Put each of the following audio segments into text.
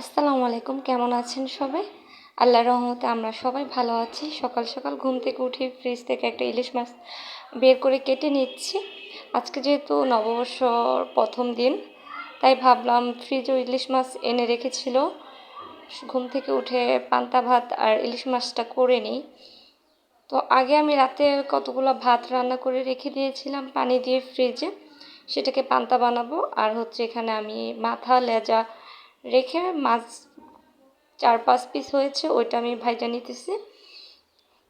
আসসালামু আলাইকুম, কেমন আছেন সবাই? আল্লাহর রহমতে আমরা সবাই ভালো আছি। সকাল সকাল ঘুম থেকে উঠে ফ্রিজ থেকে একটা ইলিশ মাছ বের করে কেটে নিচ্ছি। আজকে যেহেতু নববর্ষর প্রথম দিন, তাই ভাবলাম ফ্রিজে ইলিশ মাছ এনে রেখেছিল। ঘুম থেকে উঠে পান্তা ভাত আর ইলিশ মাছটা করে নিই। তো আগে আমি রাতে কতগুলো ভাত রান্না করে রেখে দিয়েছিলাম পানি দিয়ে ফ্রিজে সেটাকে পান্তা বানাবো, আর হচ্ছে এখানে আমি মাথা, লেজা রেখে মাছ চার পাঁচ পিস হয়েছে, ওইটা আমি ভাইজা নিতেছি।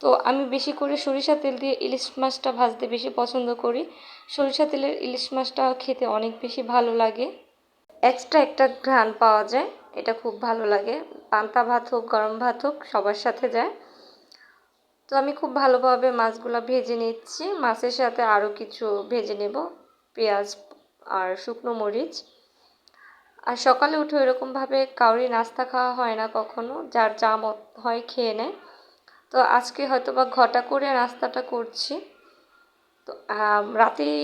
তো আমি বেশি করে সরিষা তেল দিয়ে ইলিশ মাছটা ভাজতে বেশি পছন্দ করি। সরিষা তেলের ইলিশ মাছটা খেতে অনেক বেশি ভালো লাগে। এক্সট্রা একটা ঘ্রাণ পাওয়া যায়, এটা খুব ভালো লাগে। পান্তা ভাত হোক, গরম ভাত হোক, সবার সাথে যায়। তো আমি খুব ভালোভাবে মাছগুলো ভেজে নিচ্ছি। মাছের সাথে আরও কিছু ভেজে নেব, পেঁয়াজ আর শুকনো মরিচ। আর সকালে উঠে এরকমভাবে কাউরি নাস্তা খাওয়া হয় না কখনো, যার যা মত হয় খেয়ে নেয়। তো আজকে হয়তো বা ঘটা করে নাস্তাটা করছি। তো রাতেই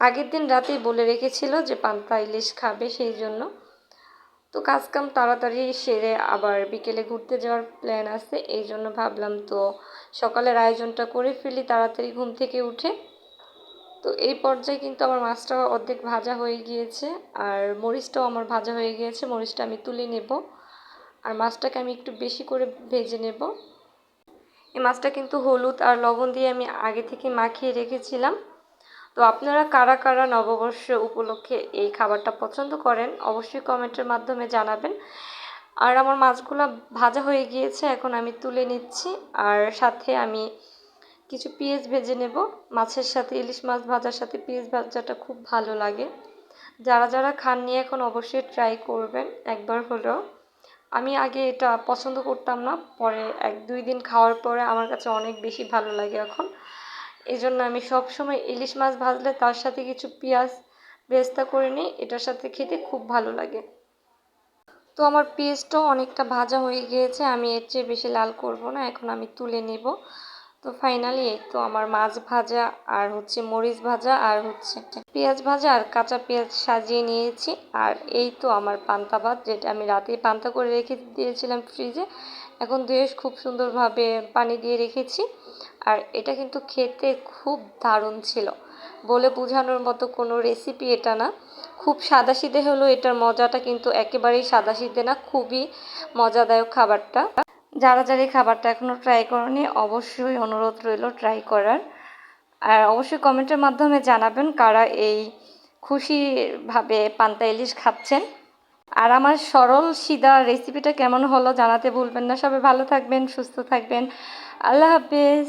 আগের দিন রাতেই বলে রেখেছিল যে পান্তা ইলিশ খাবে সেই জন্য। তো কাজকাম তাড়াতাড়ি সেরে আবার বিকেলে ঘুরতে যাওয়ার প্ল্যান আছে, এই জন্য ভাবলাম তো সকালের আয়োজনটা করে ফেলি, তাড়াতাড়ি ঘুম থেকে উঠে। তো এই পর্যায়ে কিন্তু আমার মাছটা অর্ধেক ভাজা হয়ে গিয়েছে আর মরিচটাও আমার ভাজা হয়ে গিয়েছে, মরিচটা আমি তুলে নেব। আর মাছটাকে আমি একটু বেশি করে ভেজে নেব। এই মাছটা কিন্তু হলুদ আর লবণ দিয়ে আমি আগে থেকে মাখিয়ে রেখেছিলাম। তো আপনারা কারা কারা নববর্ষ উপলক্ষে এই খাবারটা পছন্দ করেন, অবশ্যই কমেন্টের মাধ্যমে জানাবেন। আর আমার মাছগুলো ভাজা হয়ে গিয়েছে, এখন আমি তুলে নিচ্ছি। আর সাথে আমি কিছু পেঁয়াজ ভেজে নেব। মাছের সাথে, ইলিশ মাছ ভাজার সাথে পেঁয়াজ ভাজাটা খুব ভালো লাগে। যারা যারা খাননি এখন অবশ্যই ট্রাই করবেন একবার হলেও। আমি আগে এটা পছন্দ করতাম না, পরে এক দুই দিন খাওয়ার পরে আমার কাছে অনেক বেশি ভালো লাগে এখন। এই জন্য আমি সব সময় ইলিশ মাছ ভাজলে তার সাথে কিছু পেঁয়াজ বেস্তা করে নিই, এটার সাথে খেতে খুব ভালো লাগে। তো আমার পেঁয়াজটাও অনেকটা ভাজা হয়ে গিয়েছে, আমি এর চেয়ে বেশি লাল করব না, এখন আমি তুলে নেব। তো ফাইনালি এই তো আমার মাছ ভাজা, আর হচ্ছে মরিচ ভাজা, আর হচ্ছে পেঁয়াজ ভাজা, আর কাঁচা পেঁয়াজ সাজিয়ে নিয়েছি। আর এই তো আমার পান্তা ভাত, যেটা আমি রাতেই পান্তা করে রেখে দিয়েছিলাম ফ্রিজে এখন ধুয়ে খুব সুন্দরভাবে পানি দিয়ে রেখেছি। আর এটা কিন্তু খেতে খুব দারুণ ছিল। বলে বোঝানোর মতো কোনো রেসিপি এটা না। খুব সাদাসিধে হলেও এটার মজাটা কিন্তু একেবারেই সাদাসিধে না, খুবই মজাদায়ক খাবারটা। যারা যারা এই খাবারটা এখনও ট্রাই করেনি, অবশ্যই অনুরোধ রইল ট্রাই করার। আর অবশ্যই কমেন্টের মাধ্যমে জানাবেন কারা এই খুশিভাবে পান্তা ইলিশ খাচ্ছেন। আর আমার সরল সিদা রেসিপিটা কেমন হলো জানাতে ভুলবেন না। সবাই ভালো থাকবেন, সুস্থ থাকবেন। আল্লাহ হাফিজ।